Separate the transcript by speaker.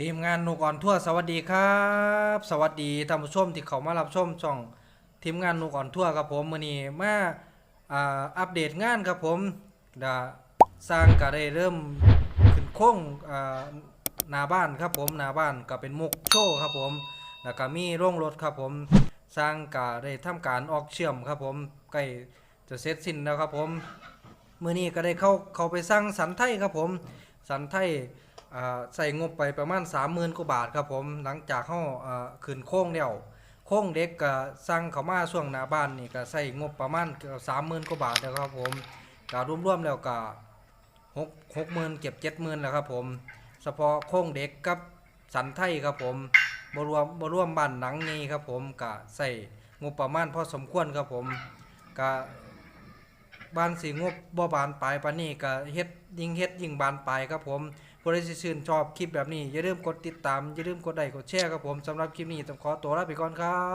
Speaker 1: ทีมงานนกอ่อนทั่วสวัสดีครับ สวัสดีท่านผู้ชมที่เขามารับชมช่อง ทีมงานนกอ่อนทั่วครับผมมื้อนี้มาอัปเดตงานครับผมดาสร้างก็ได้เริ่มขึ้นโค้งหน้าบ้านครับผมหน้าบ้านก็เป็นมุกโชว์ครับผมแล้วก็มีโรงรถครับผมสร้างก็ได้ทำการออกเชื่อมครับผมใกล้จะเสร็จสิ้นแล้วครับผมมื่อนี้ก็ได้เข้าเข้าไปสร้างสันไทยครับผมสันไทย ใส่งบไปประมาณ 30,000กว่าบาทครับผมหลังจากเฮาอ่าขึ้นโค้งแล้วโค้งเด็กก็สร้างเข้ามาช่วงหน้าบ้านนี่ก็ใส่งบประมาณเกือบ30,000กว่าบาทแล้วครับผมก็รวมๆแล้วก็6 60,000เก็บ70,000แล้วครับผมเฉพาะโค้งเด็กกับสันไทยครับผมบ่รวมบ่รวมบ้านหนังนี้ครับผมก็ใส่งบประมาณพอสมควรครับผมก็บ้านสีงบบ่บานปลายปานนี้ก็เฮ็ดยิ่งเฮ็ดยิ่งบานปลายครับผม ผู้ใดชื่นชอบคลิปแบบนี้อย่าลืมกดติดตามอย่าลืมกดไลค์กดแชร์ครับผมสำหรับคลิปนี้ต้องขอตัวลาไปก่อนครับ